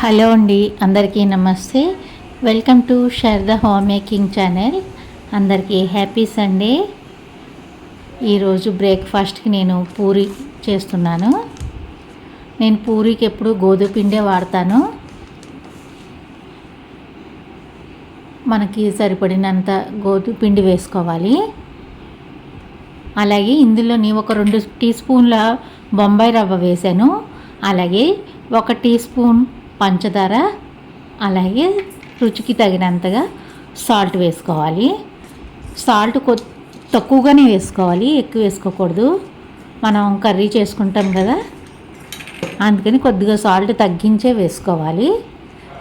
Hello అండి అందరికీ నమస్తే. Welcome to Sharada home making channel. అందరికీ హ్యాపీ సండే. ఈరోజు బ్రేక్ఫాస్ట్కి నేను పూరి చేస్తున్నాను. నేను పూరికి ఎప్పుడు గోధుమ పిండే వాడతాను. మనకి సరిపడినంత గోధుమ పిండి వేసుకోవాలి. అలాగే ఇందులోని ఒక రెండు టీ స్పూన్ల బొంబాయి రవ్వ వేసాను. అలాగే ఒక టీ స్పూన్ పంచదార అలాగే రుచికి తగినంతగా సాల్ట్ వేసుకోవాలి. సాల్ట్ కొ తక్కువగానే వేసుకోవాలి ఎక్కువ వేసుకోకూడదు. మనం కర్రీ చేసుకుంటాం కదా అందుకని కొద్దిగా సాల్ట్ తగ్గించే వేసుకోవాలి.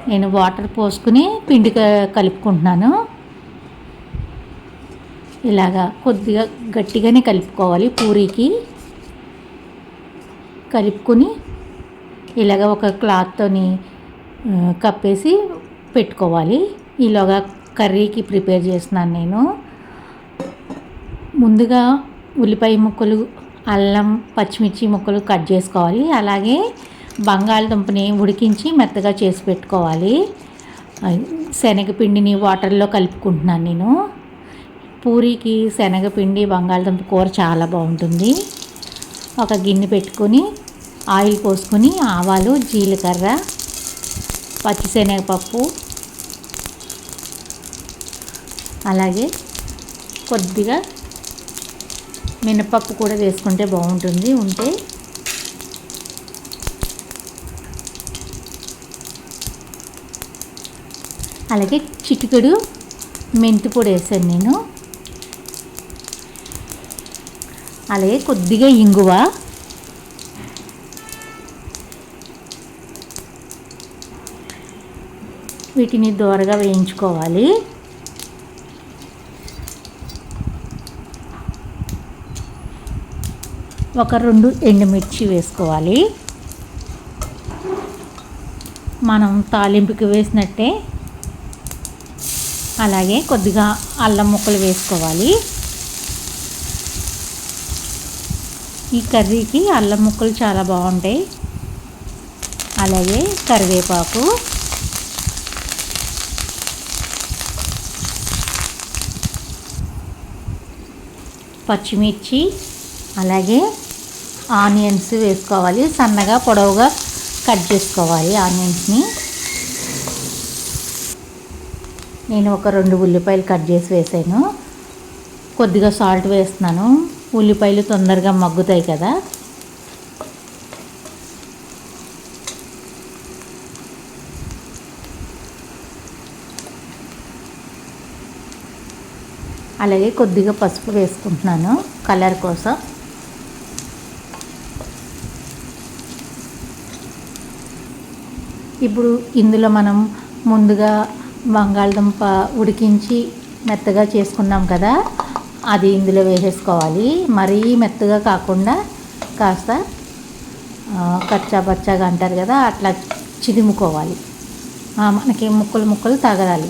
నేను వాటర్ పోసుకుని పిండి కలుపుకుంటున్నాను. ఇలాగా కొద్దిగా గట్టిగానే కలుపుకోవాలి పూరీకి. కలుపుకొని ఇలాగ ఒక క్లాత్తోని కప్పేసి పెట్టుకోవాలి. ఈలోగా కర్రీకి ప్రిపేర్ చేస్తున్నాను నేను. ముందుగా ఉల్లిపాయ ముక్కలు అల్లం పచ్చిమిర్చి ముక్కలు కట్ చేసుకోవాలి. అలాగే బంగాళదుంపని ఉడికించి మెత్తగా చేసి పెట్టుకోవాలి. శనగపిండిని వాటర్లో కలుపుకుంటున్నాను నేను. పూరీకి శనగపిండి బంగాళదుంప కూర చాలా బాగుంటుంది. ఒక గిన్నె పెట్టుకొని ఆయిల్ పోసుకొని ఆవాలు జీలకర్ర పచ్చిశనగపప్పు అలాగే కొద్దిగా మినపప్పు కూడా వేసుకుంటే బాగుంటుంది. ఉంటే అలాగే చిటికెడు మెంతి పొడి వేసాను నేను. అలాగే కొద్దిగా ఇంగువ. వీటిని దోరగా వేయించుకోవాలి. ఒక రెండు ఎండుమిర్చి వేసుకోవాలి. మనం తాలింపుకి వేసినట్టే. అలాగే కొద్దిగా అల్లం ముక్కలు వేసుకోవాలి. ఈ కర్రీకి అల్లం ముక్కలు చాలా బాగుంటాయి. అలాగే కరివేపాకు. పచ్చిమిర్చి అలాగే ఆనియన్స్ వేసుకోవాలి. సన్నగా పొడవుగా కట్ చేసుకోవాలి ఆనియన్స్ని. నేను ఒక రెండు ఉల్లిపాయలు కట్ చేసి వేసాను. కొద్దిగా సాల్ట్ వేస్తున్నాను. ఉల్లిపాయలు తొందరగా మగ్గుతాయి కదా. అలాగే కొద్దిగా పసుపు వేసుకుంటున్నాను కలర్ కోసం. ఇప్పుడు ఇందులో మనం ముందుగా బంగాళదుంప ఉడికించి మెత్తగా చేసుకున్నాం కదా అది ఇందులో వేసేసుకోవాలి. మరీ మెత్తగా కాకుండా కాస్త కచ్చా పచ్చాగా అంటారు కదా అట్లా చిదుముకోవాలి. మనకి ముక్కలు ముక్కలు తగలాలి.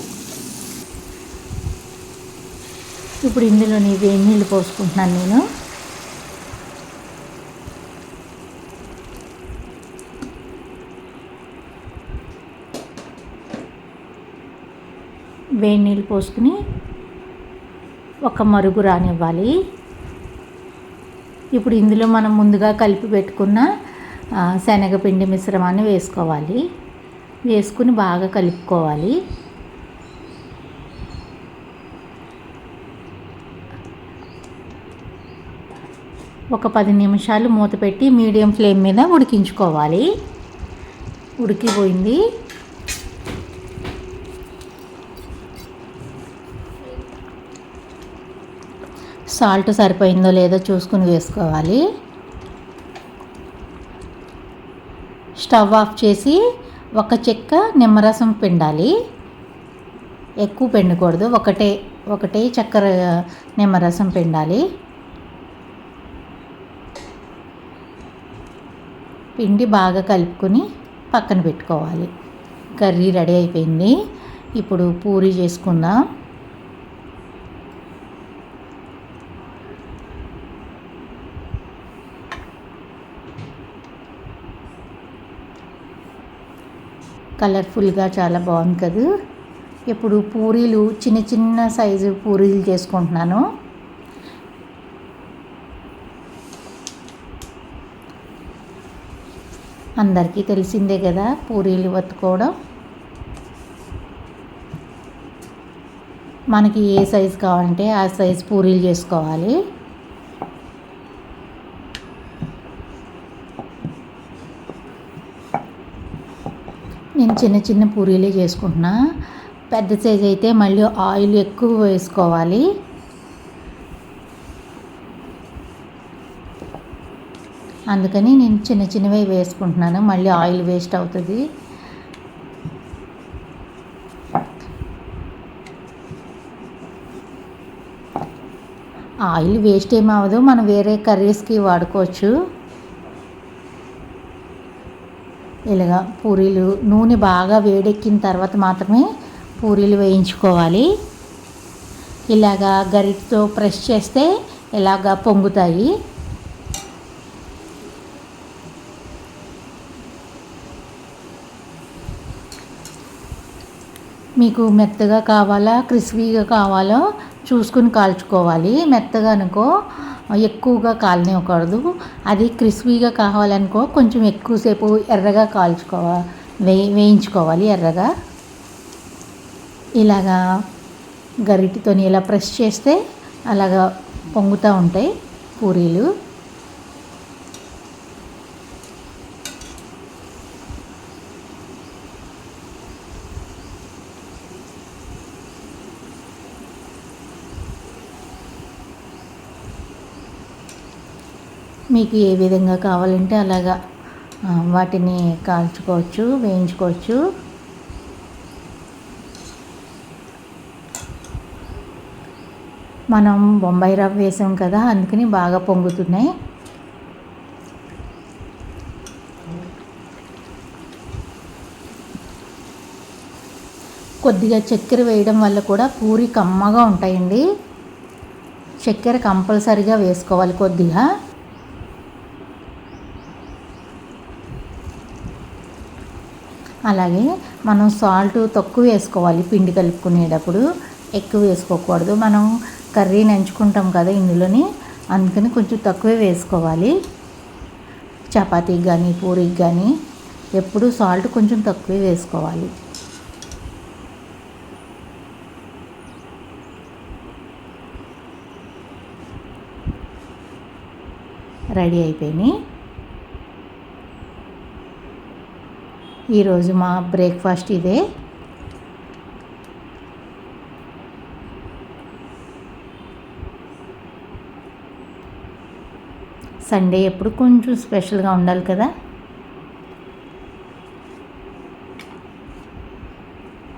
ఇప్పుడు ఇందులోని వేడి నీళ్ళు పోసుకుంటున్నాను నేను? వేడి నీళ్ళు పోసుకుని ఒక మరుగు రానివ్వాలి. ఇప్పుడు ఇందులో మనం ముందుగా కలిపి పెట్టుకున్న శనగపిండి మిశ్రమాన్ని వేసుకోవాలి. వేసుకుని బాగా కలుపుకోవాలి. ఒక పది నిమిషాలు మూత పెట్టి మీడియం ఫ్లేమ్ మీద ఉడికించుకోవాలి. ఉడికిపోయింది. సాల్ట్ సరిపోయిందో లేదో చూసుకుని వేసుకోవాలి. స్టవ్ ఆఫ్ చేసి ఒక చెక్క నిమ్మరసం పిండాలి. ఎక్కువ పిండకూడదు. ఒకటే ఒకటే చక్కెర నిమ్మరసం పిండాలి. పిండి బాగా కలుపుకొని పక్కన పెట్టుకోవాలి. కర్రీ రెడీ అయిపోయింది. ఇప్పుడు పూరి చేసుకుందాం. కలర్ఫుల్గా చాలా బాగుంది కదా. ఇప్పుడు పూరీలు చిన్న చిన్న సైజు పూరీలు చేసుకుంటున్నాను. అందరికీ తెలిసిందే కదా పూరీలు వత్తుకోవడం. మనకి ఏ సైజు కావాలంటే ఆ సైజు పూరీలు చేసుకోవాలి. నేను చిన్న చిన్న పూరీలే చేసుకుంటున్నా. పెద్ద సైజ్ అయితే మళ్ళీ ఆయిల్ ఎక్కువ వేసుకోవాలి. అందుకని నేను చిన్న చిన్నవి వేసుకుంటున్నాను. మళ్ళీ ఆయిల్ వేస్ట్ అవుతుంది. ఆయిల్ వేస్ట్ ఏమవ్వదు మనం వేరే కర్రీస్కి వాడుకోవచ్చు. ఇలాగా పూరీలు నూనె బాగా వేడెక్కిన తర్వాత మాత్రమే పూరీలు వేయించుకోవాలి. ఇలాగా గరిటతో ప్రెస్ చేస్తే ఇలాగా పొంగుతాయి. మీకు మెత్తగా కావాలా క్రిస్పీగా కావాలో చూసుకుని కాల్చుకోవాలి. మెత్తగా అనుకో ఎక్కువగా కాలనివ్వకూడదు. అది క్రిస్పీగా కావాలనుకో కొంచెం ఎక్కువసేపు ఎర్రగా కాల్చుకోవాలి వే వేయించుకోవాలి ఎర్రగా. ఇలాగా గరిటితో ఇలా ప్రెస్ చేస్తే అలాగా పొంగుతూ ఉంటాయి పూరీలు. మీకు ఏ విధంగా కావాలంటే అలాగా వాటిని కాల్చుకోవచ్చు వేయించుకోవచ్చు. మనం బొంబాయి రవ్వ వేసాం కదా అందుకని బాగా పొంగుతున్నాయి. కొద్దిగా చక్కెర వేయడం వల్ల కూడా పూరి కమ్మగా ఉంటాయండి. చక్కెర కంపల్సరిగా వేసుకోవాలి కొద్దిగా. అలాగే మనం సాల్ట్ తక్కువ వేసుకోవాలి పిండి కలుపుకునేటప్పుడు ఎక్కువ వేసుకోకూడదు. మనం కర్రీ నంచుకుంటాం కదా ఇందులోని అందుకని కొంచెం తక్కువే వేసుకోవాలి. చపాతీకి కానీ పూరికి కానీ ఎప్పుడు సాల్ట్ కొంచెం తక్కువే వేసుకోవాలి. రెడీ అయిపోయినాయి. ఈరోజు మా బ్రేక్ఫాస్ట్ ఇదే. సండే ఎప్పుడు కొంచెం స్పెషల్గా ఉండాలి కదా.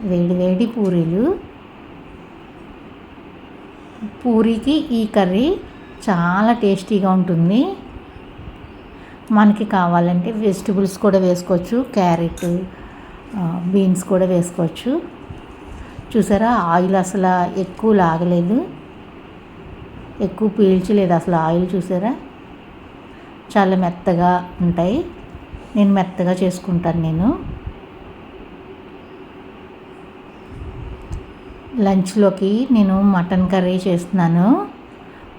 వేడి వేడి పూరీలు. పూరీకి ఈ కర్రీ చాలా టేస్టీగా ఉంటుంది. మనకి కావాలంటే వెజిటబుల్స్ కూడా వేసుకోవచ్చు క్యారెట్ బీన్స్ కూడా వేసుకోవచ్చు. చూసారా? ఆయిల్ అసలు ఎక్కువ లాగలేదు. ఎక్కువ పీల్చలేదు అసలు ఆయిల్ చూసారా? చాలా మెత్తగా ఉంటాయి. నేను మెత్తగా చేసుకుంటాను నేను. లంచ్లోకి నేను మటన్ కర్రీ చేస్తున్నాను.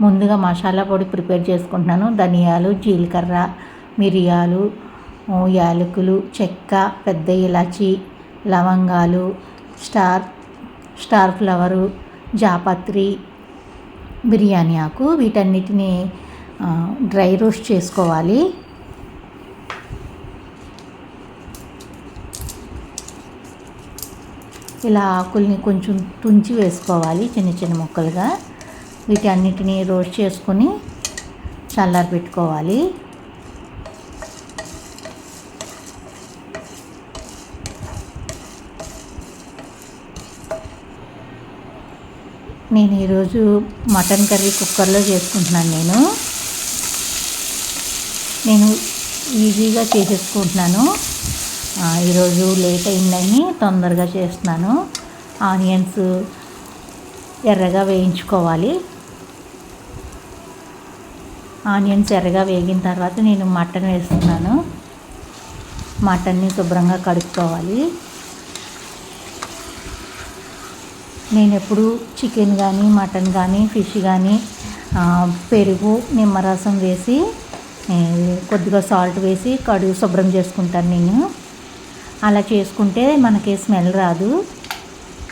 ముందుగా మసాలా పొడి ప్రిపేర్ చేసుకుంటున్నాను. ధనియాలు జీలకర్ర మిరియాలు యాలకులు చెక్క పెద్ద ఇలాచి లవంగాలు స్టార్ స్టార్ ఫ్లవరు జాపత్రి బిర్యానీ ఆకు వీటన్నిటిని డ్రై రోస్ట్ చేసుకోవాలి. ఇలా ఆకుల్ని కొంచెం తుంచి వేసుకోవాలి చిన్న చిన్న ముక్కలుగా. వీటన్నిటిని రోస్ట్ చేసుకొని చల్లారి పెట్టుకోవాలి నేను ఈరోజు మటన్ కర్రీ కుక్కర్లో చేసుకుంటున్నాను నేను. నేను ఈజీగా చేసేసుకుంటున్నాను. ఈరోజు లేట్ అయిందని తొందరగా చేస్తున్నాను. ఆనియన్స్ ఎర్రగా వేయించుకోవాలి. ఆనియన్స్ ఎర్రగా వేగిన తర్వాత నేను మటన్ వేస్తున్నాను. మటన్ని శుభ్రంగా కడుక్కోవాలి. నేను ఎప్పుడు చికెన్ కానీ మటన్ కానీ ఫిష్ కానీ పెరుగు నిమ్మరసం వేసి కొద్దిగా సాల్ట్ వేసి కడుగు శుభ్రం చేసుకుంటాను నేను. అలా చేసుకుంటే మనకి స్మెల్ రాదు.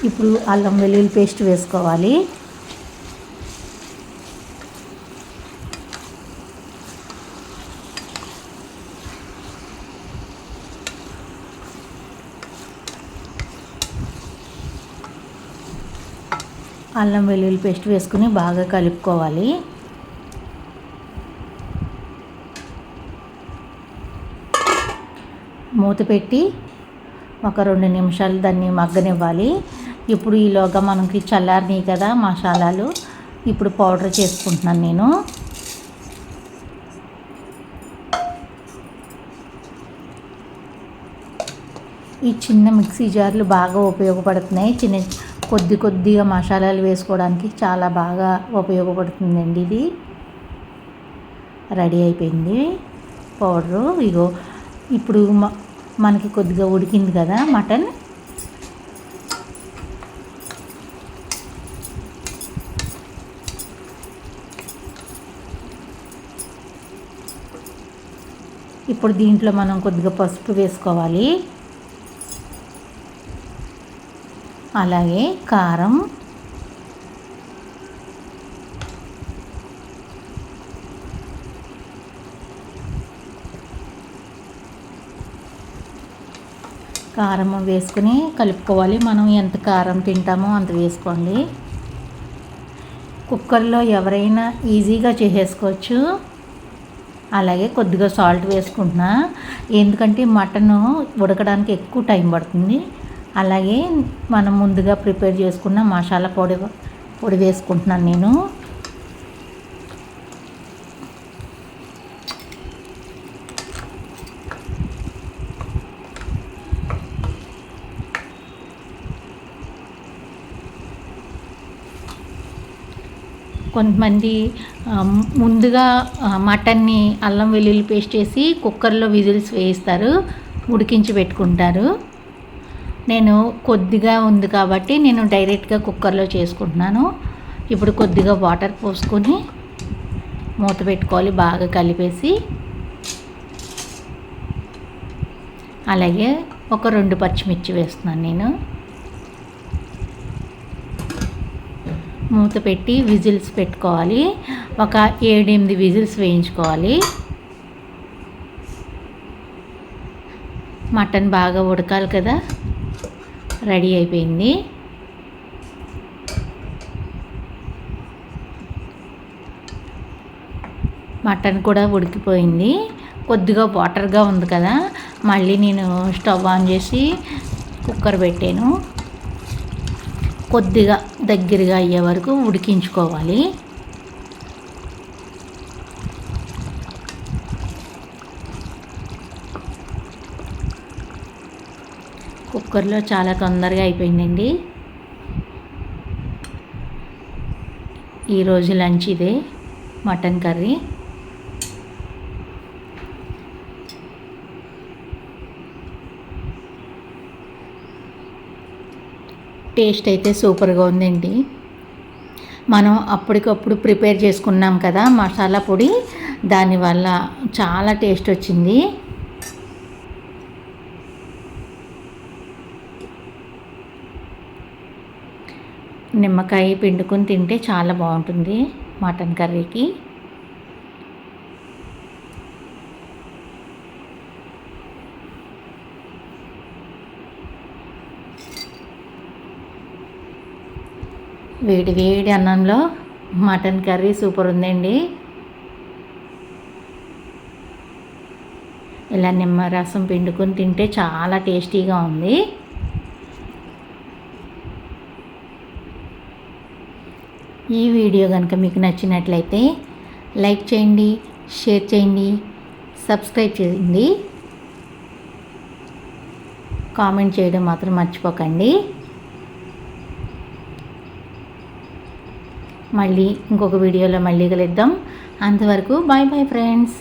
ఇప్పుడు అల్లం వెల్లుల్లి పేస్ట్ వేసుకోవాలి. అల్లం వెల్లుల్లి పేస్ట్ వేసుకుని బాగా కలుపుకోవాలి. మూత పెట్టి ఒక రెండు నిమిషాలు దాన్ని మగ్గనివ్వాలి. ఇప్పుడు ఈలోగా మనకి చల్లారినాయి కదా మసాలాలు. ఇప్పుడు పౌడర్ చేసుకుంటున్నాను నేను. ఈ చిన్న మిక్సీ జార్లు బాగా ఉపయోగపడుతున్నాయి. చిన్న కొద్ది కొద్దిగా మసాలాలు వేసుకోవడానికి చాలా బాగా ఉపయోగపడుతుందండి ఇది. రెడీ అయిపోయింది. పౌడరు. ఇగో ఇప్పుడు మ- మనకి కొద్దిగా ఉడికింది కదా మటన్. ఇప్పుడు దీంట్లో మనం కొద్దిగా పసుపు వేసుకోవాలి. అలాగే కారం. కారం వేసుకుని కలుపుకోవాలి. మనం ఎంత కారం తింటామో అంత వేసుకోండి. కుక్కర్లో ఎవరైనా ఈజీగా చేసేసుకోవచ్చు. అలాగే కొద్దిగా సాల్ట్ వేసుకుంటున్నా. ఎందుకంటే మటన్ ఉడకడానికి ఎక్కువ టైం పడుతుంది. అలాగే మనం ముందుగా ప్రిపేర్ చేసుకున్న మసాలా పొడి పొడి వేసుకుంటున్నాను నేను. కొంతమంది ముందుగా మటన్ని అల్లం వెల్లుల్లి పేస్ట్ చేసి కుక్కర్లో విజిల్స్ వేయిస్తారు ఉడికించి పెట్టుకుంటారు. నేను కొద్దిగా ఉంది కాబట్టి నేను డైరెక్ట్గా కుక్కర్లో చేసుకుంటున్నాను. ఇప్పుడు కొద్దిగా వాటర్ పోసుకొని మూత పెట్టుకోవాలి బాగా కలిపేసి. అలాగే ఒక రెండు పచ్చిమిర్చి వేస్తున్నాను నేను. మూత పెట్టి విజిల్స్ పెట్టుకోవాలి. ఒక ఏడెనిమిది విజిల్స్ వేయించుకోవాలి. మటన్ బాగా ఉడకాలి కదా. రెడీ అయిపోయింది. మటన్ కూడా ఉడికిపోయింది. కొద్దిగా వాటర్గా ఉంది కదా. మళ్ళీ నేను స్టవ్ ఆన్ చేసి కుక్కర్ పెట్టాను. కొద్దిగా దగ్గరగా అయ్యే వరకు ఉడికించుకోవాలి. కుక్కర్లో చాలా తొందరగా అయిపోయిందండి. ఈరోజు లంచ్ ఇదే మటన్ కర్రీ. టేస్ట్ అయితే సూపర్గా ఉందండి. మనం అప్పటికప్పుడు ప్రిపేర్ చేసుకున్నాం కదా మసాలా పొడి దానివల్ల చాలా టేస్ట్ వచ్చింది. నిమ్మకాయ పిండుకొని తింటే చాలా బాగుంటుంది మటన్ కర్రీకి. వేడి వేడి అన్నంలో మటన్ కర్రీ సూపర్ ఉందండి. ఇలా నిమ్మరసం పిండుకొని తింటే చాలా టేస్టీగా ఉంది. ఈ వీడియో కనుక మీకు నచ్చినట్లయితే లైక్ చేయండి షేర్ చేయండి సబ్స్క్రైబ్ చేయండి. కామెంట్ చేయడం మాత్రం మర్చిపోకండి. మళ్ళీ ఇంకొక వీడియోలో మళ్ళీ కలుద్దాం. అంతవరకు బాయ్ బాయ్ ఫ్రెండ్స్.